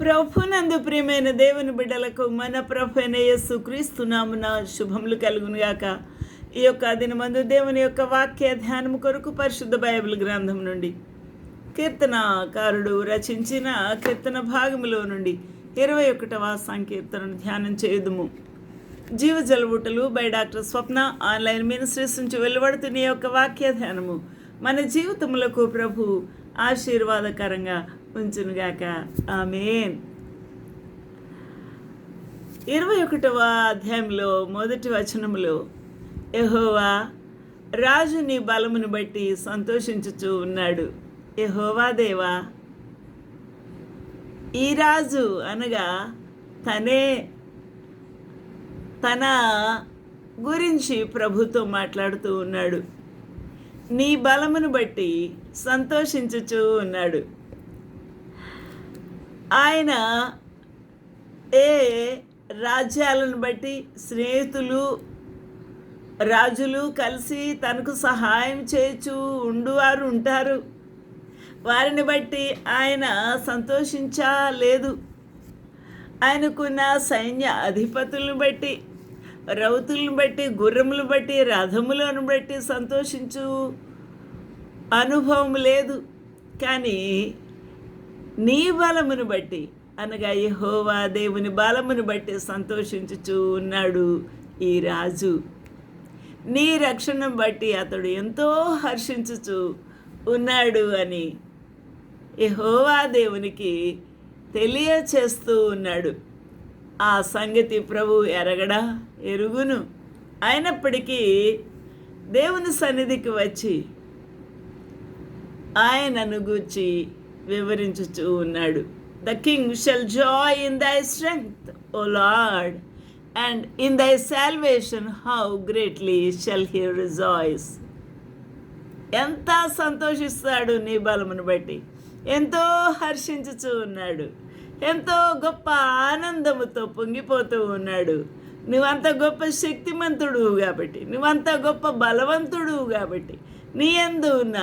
ప్రభునందు ప్రియమైన దేవుని బిడ్డలకు మన ప్రభు యేసు క్రీస్తునామున శుభములు కలుగునుగాక. ఈ యొక్క దినమందు దేవుని యొక్క వాక్య ధ్యానం కొరకు పరిశుద్ధ బైబిల్ గ్రంథం నుండి కీర్తనకారుడు రచించిన కీర్తన భాగములో నుండి ఇరవై ఒకటవ సంకీర్తనను ధ్యానం చేయుదుము. జీవ జలబుట్టలు by doctor Swapna online ministries నుంచి వెలువడుతున్న యొక్క వాక్య ధ్యానము మన జీవితములకు ప్రభు ఆశీర్వాదకరంగా ఉంచునుగాక ఆమెన్. ఇరవై ఒకటవ అధ్యాయంలో మొదటి వచనములో ఎహోవా రాజు నీ బలమును బట్టి సంతోషించుచూ ఉన్నాడు. ఎహోవా దేవా ఈ రాజు అనగా తనే తన గురించి ప్రభుతో మాట్లాడుతూ ఉన్నాడు. నీ బలమును బట్టి సంతోషించుచూ ఉన్నాడు. ఆయన ఏ రాజ్యాలను బట్టి స్నేహితులు రాజులు కలిసి తనకు సహాయం చేయొచ్చు ఉండువారు ఉంటారు. వారిని బట్టి ఆయన సంతోషించా లేదు. ఆయనకున్న సైన్య అధిపతులను బట్టి రౌతులను బట్టి గుర్రములు బట్టి రథములను బట్టి సంతోషించు అనుభవం లేదు. కానీ నీ బలమును బట్టి అనగా యహోవా దేవుని బలమును బట్టి సంతోషించుచూ ఉన్నాడు ఈ రాజు. నీ రక్షణను బట్టి అతడు ఎంతో హర్షించుచు ఉన్నాడు అని యహోవా దేవునికి తెలియచేస్తూ ఉన్నాడు. ఆ సంగతి ప్రభు ఎరగడా? ఎరుగును. అయినప్పటికీ దేవుని సన్నిధికి వచ్చి ఆయనను గూర్చి వివరించుచూ ఉన్నాడు. The king shall joy in thy strength O lord and in thy salvation how greatly shall he rejoice ఎంత సంతోషిస్తాడు నీ బలమును బట్టి ఎంతో హర్షించుచూ ఉన్నాడు ఎంతో గొప్ప ఆనందముతో పొంగిపోతూ ఉన్నాడు. నువ్వంత గొప్ప శక్తిమంతుడు కాబట్టి నువ్వంత గొప్ప బలవంతుడు కాబట్టి నీ ఎందు ఉన్న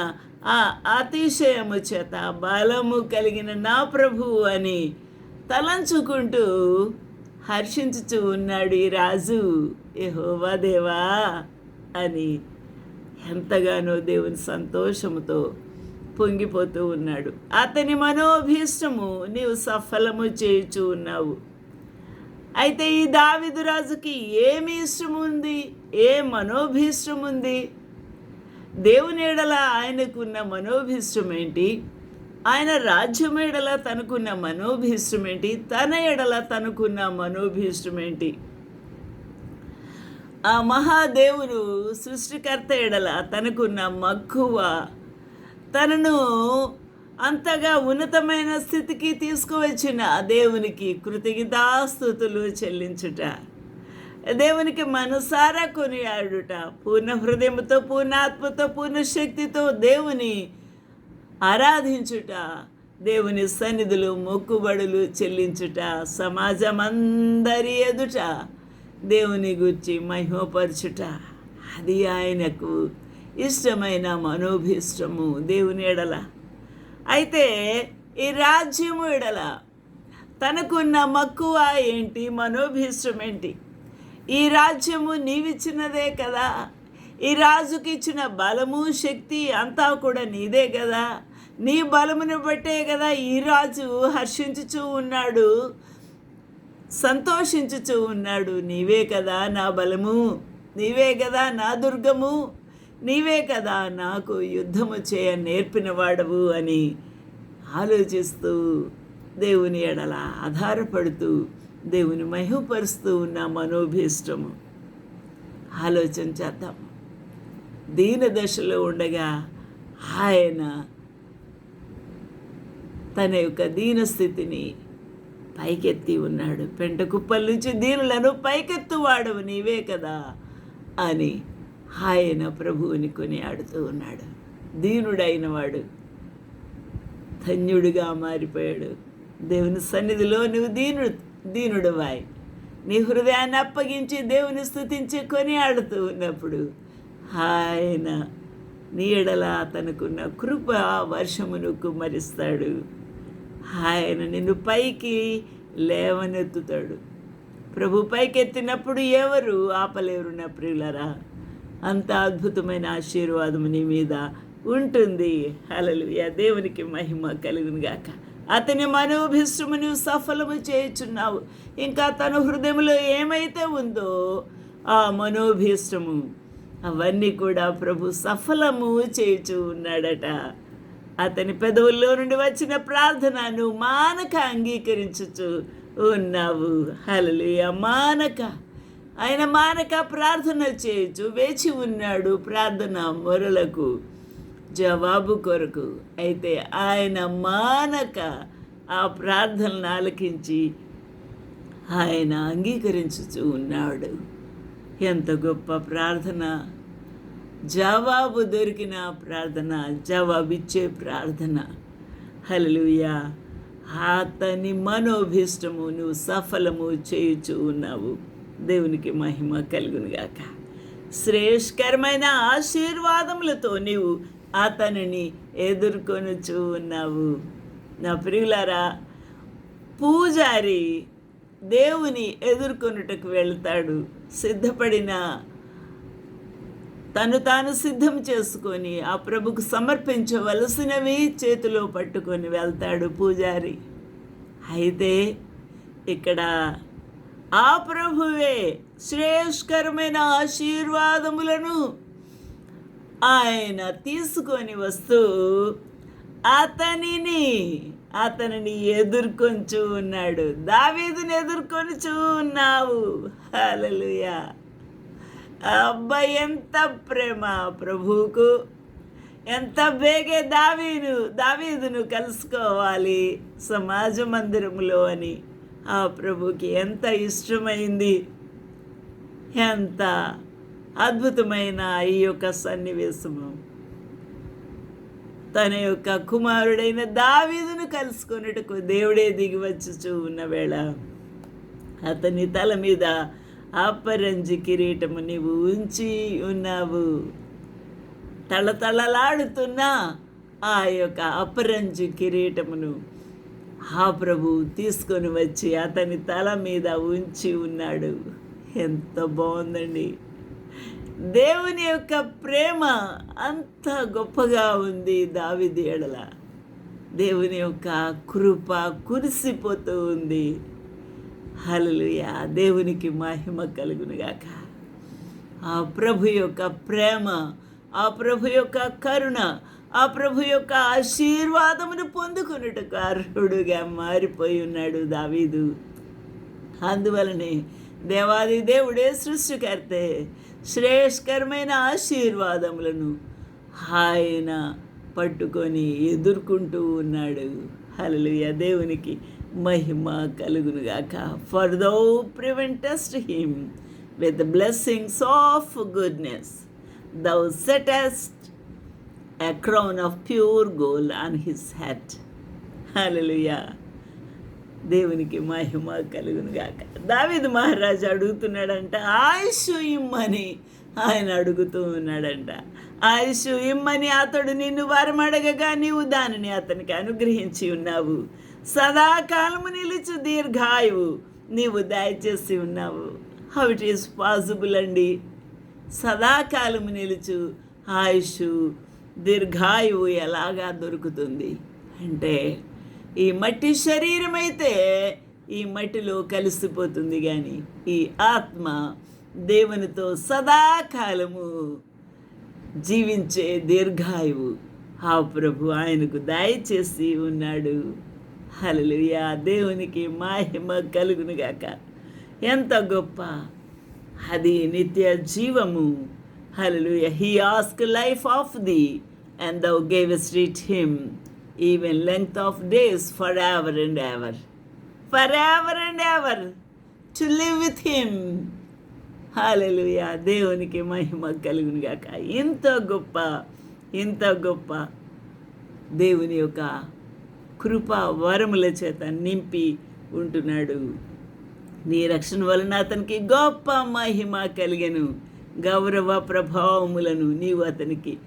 ఆ అతిశయము చేత బలము కలిగిన నా ప్రభువు అని తలంచుకుంటూ హర్షించుచూ ఉన్నాడు ఈ రాజు. ఏహోవా దేవా అని ఎంతగానో దేవుని సంతోషముతో పొంగిపోతూ ఉన్నాడు. అతని మనోభీష్టము నీవు సఫలము చేయుచూ ఉన్నావు. అయితే ఈ దావిదు రాజుకి ఏమి ఇష్టం ఉంది ఏ మనోభీష్టం ఉంది దేవుని ఎడల ఆయనకున్న మనోభీష్టం ఏంటి? ఆయన రాజ్యం ఎడల తనకున్న మనోభీష్టం ఏంటి? తన ఎడల తనకున్న మనోభీష్టం ఏంటి? ఆ మహాదేవుడు సృష్టికర్త ఎడల తనకున్న మక్కువ తనను అంతగా ఉన్నతమైన స్థితికి తీసుకువచ్చిన దేవునికి కృతజ్ఞతాస్థుతులు చెల్లించుట. దేవునికి మనసారా కొనియాడుట. పూర్ణ హృదయంతో పూర్ణాత్మతో పూర్ణ శక్తితో దేవుని ఆరాధించుట దేవుని సన్నిధులు మొక్కుబడులు చెల్లించుట సమాజం అందరి ఎదుట దేవుని గురించి మహిమపరచుట. అది ఆయనకు ఇష్టమైన మనోభీష్టము దేవుని ఎడల. అయితే ఈ రాజ్యము ఎడల తనకున్న మక్కువ ఏంటి మనోభీష్టం ఏంటి? ఈ రాజ్యము నీవిచ్చినదే కదా. ఈ రాజుకి ఇచ్చిన బలము శక్తి అంతా కూడా నీదే కదా. నీ బలమును బట్టే కదా ఈ రాజు హర్షించుచూ ఉన్నాడు సంతోషించుచూ ఉన్నాడు. నీవే కదా నా బలము నీవే కదా నా దుర్గము నీవే కదా నాకు యుద్ధము చేయ నేర్పిన వాడవు అని ఆలోచిస్తూ దేవుని ఎడల ఆధారపడుతూ దేవుని మహిమపరుస్తూ ఉన్న మనోభీష్టము. ఆలోచన చేద్దాం. దీన దశలో ఉండగా ఆయన తన యొక్క దీన స్థితిని పైకెత్తి ఉన్నాడు. పెంట కుప్పల నుంచి దీనులను పైకెత్తువాడవు నీవే కదా అని ఆయన ప్రభువుని కొనియాడుతూ ఉన్నాడు. దీనుడైన వాడు ధన్యుడిగా మారిపోయాడు. దేవుని సన్నిధిలో నువ్వు దీనుడు దీనుడు వాయి నీ హృదయాన్ని అప్పగించి దేవుని స్థుతించి కొనియాడుతూ ఉన్నప్పుడు ఆయన నీ ఎడల తనకున్న కృప వర్షమును కుమ్మరిస్తాడు. ఆయన నిన్ను పైకి లేవనెత్తుతాడు. ప్రభు పైకెత్తినప్పుడు ఎవరు ఆపలేరు నా ప్రియులరా? అంత అద్భుతమైన ఆశీర్వాదం నీ మీద ఉంటుంది. హల్లెలూయా. దేవునికి మహిమ కలుగునుగాక. గాక అతని మనోభిష్టము నువ్వు సఫలము చేయుచున్నావు. ఇంకా తన హృదయంలో ఏమైతే ఉందో ఆ మనోభీష్టము అవన్నీ కూడా ప్రభు సఫలము చేయుచు ఉన్నాడట అతని పెదవుల్లో నుండి వచ్చిన ప్రార్థనను మానక అంగీకరించుచు ఉన్నావు. హలలుయ మానక. ఆయన మానక ప్రార్థన చేయొచ్చు వేచి ఉన్నాడు ప్రార్థన మొరలకు. జవాబు కొరకు. అయితే ఆయన మానక ఆ ప్రార్థనను ఆలకించి ఆయన అంగీకరించుచు ఉన్నాడు. ఎంత గొప్ప ప్రార్థన! జవాబు దొరికిన ప్రార్థన జవాబిచ్చే ప్రార్థన. హలలుయా అతని మనోభీష్టము నువ్వు సఫలము చేయుచు ఉన్నావు. దేవునికి మహిమ కలుగునుగాక. శ్రేష్కరమైన ఆశీర్వాదములతో నీవు అతనిని ఎదుర్కొనుచు ఉన్నావు నా ప్రియులారా పూజారి దేవుని ఎదుర్కొనుటకు వెళ్తాడు. సిద్ధపడిన తను తాను సిద్ధం చేసుకొని ఆ ప్రభుకు సమర్పించవలసినవి చేతిలో పట్టుకొని వెళ్తాడు పూజారి. అయితే ఇక్కడ ఆ ప్రభువే శ్రేయస్కరమైన ఆశీర్వాదములను ఆయన తీసుకొని వస్తూ అతనిని అతనిని ఎదుర్కొంచు ఉన్నాడు. దావీదుని ఎదుర్కొని ఉన్నావు. హల్లెలూయా. అబ్బా ఎంత ప్రేమ ప్రభువుకు. ఎంత బేగే దావీను దావీదును కలుసుకోవాలి సమాజ మందిరములో అని. ఆ ప్రభుకి ఎంత ఇష్టమైంది. ఎంత అద్భుతమైన ఈ యొక్క సన్నివేశము. తన యొక్క కుమారుడైన దావీదును కలుసుకొనుటకు దేవుడే దిగి వచ్చుచూ ఉన్న వేళ అతని తల మీద అపరంజి కిరీటము నీవు ఉంచి ఉన్నావు. తళతళలాడుతున్న ఆ యొక్క అపరంజి కిరీటమును ఆ ప్రభు తీసుకొని వచ్చి అతని తల మీద ఉంచి ఉన్నాడు. ఎంత బాగుందండి. దేవుని యొక్క ప్రేమ అంత గొప్పగా ఉంది దావిది ఎడల. దేవుని యొక్క కృప కురిసిపోతూ ఉంది. హలలుయా దేవునికి మహిమ కలుగునుగాక ఆ ప్రభు యొక్క ప్రేమ ఆ ప్రభు యొక్క కరుణ ఆ ప్రభు యొక్క ఆశీర్వాదమును పొందుకున్నట్టుకు అర్హుడుగా మారిపోయి ఉన్నాడు దావీదు. అందువలనే దేవాది దేవుడే సృష్టికర్తే. శ్రేష్కరమైన ఆశీర్వాదములను ఆయన పట్టుకొని ఎదుర్కొంటూ ఉన్నాడు. హల్లెలూయా. దేవునికి మహిమ కలుగునుగాక. For thou preventest him with blessings of goodness thou settest a crown of pure gold on his head hallelujah దేవునికి మహిమ కలుగును గాక దావిదు మహారాజు అడుగుతున్నాడంట ఆయుష్ ఇమ్మని. ఆయన అడుగుతూ ఉన్నాడంట ఆయుష్ ఇమ్మని అతడు నిన్ను వరం అడగగా నీవు దానిని అతనికి అనుగ్రహించి ఉన్నావు. సదాకాలము నిలుచు దీర్ఘాయువు నీవు దయచేసి ఉన్నావు. హౌ ఇట్ ఈస్ పాసిబుల్ అండి? సదాకాలము నిలుచు ఆయుష్ దీర్ఘాయువు ఎలాగా దొరుకుతుంది? అంటే ఈ మట్టి శరీరం అయితే ఈ మట్టిలో కలిసిపోతుంది కానీ ఈ ఆత్మ దేవునితో సదాకాలము జీవించే దీర్ఘాయువు. ఆ ప్రభు ఆయనకు దయచేసి ఉన్నాడు. హల్లెలూయా. దేవునికి మహిమ కలుగునుగాక ఎంత గొప్ప అది నిత్య జీవము. Hallelujah he ask life of thee and thou gave street him even length of days for ever and ever for ever and ever to live with him hallelujah దేవునికి మహిమ కలుగును గాక. ఇంత గొప్ప ఇంత గొప్ప దేవుని యొక్క కృప వరముల చేత నింపి ఉంటున్నాడు. నీ రక్షణ వలన అతనికి గొప్ప మహిమ కలిగను. గౌరవ ప్రభావములను నీవు అతనికి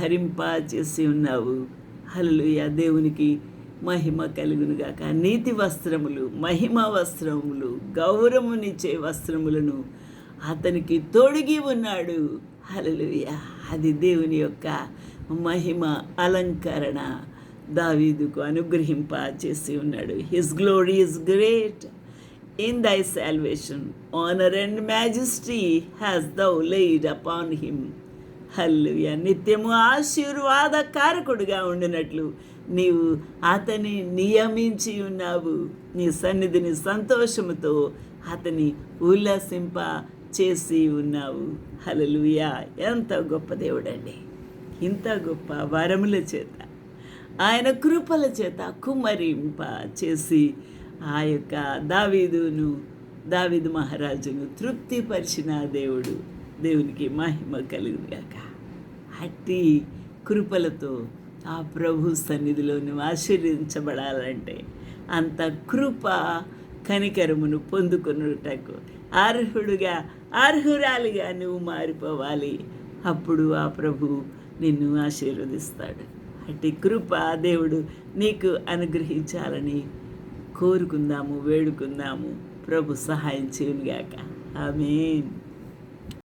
ధరింప చేసి ఉన్నావు. హలలుయ దేవునికి మహిమ కలుగునుగాక. నీతి వస్త్రములు మహిమ వస్త్రములు గౌరవమునిచ్చే వస్త్రములను అతనికి తొడిగి ఉన్నాడు. హలలుయ అది దేవుని యొక్క మహిమ అలంకరణ. దావీదుకు అనుగ్రహింప చేసి ఉన్నాడు. His glory is great in thy salvation honour and majesty has thou laid upon him hallelujah నిత్యము ఆశీర్వాద కారకుడుగా ఉండినట్లు నీవు అతని నియమించి ఉన్నావు. నీ సన్నిధిని సంతోషముతో అతని ఉల్లాసింప చేసి ఉన్నావు. హలలుయా ఎంత గొప్ప దేవుడండి. ఇంత గొప్ప వరముల చేత ఆయన కృపల చేత కుమ్మరింప చేసి ఆ యొక్క దావీదును దావీదు మహారాజును తృప్తిపరిచిన దేవుడు. దేవునికి మహిమ కలుగుగాక అట్టి కృపలతో ఆ ప్రభు సన్నిధిలో నువ్వు ఆశీర్వదించబడాలంటే అంత కృప కనికరమును పొందుకొనుటకు అర్హుడుగా అర్హురాలిగా నువ్వు మారిపోవాలి. అప్పుడు ఆ ప్రభు నిన్ను ఆశీర్వదిస్తాడు. అట్టి కృప దేవుడు నీకు అనుగ్రహించాలని కోరుకుందాము వేడుకుందాము. ప్రభు సహాయం చేయునుగాక. ఆమెన్.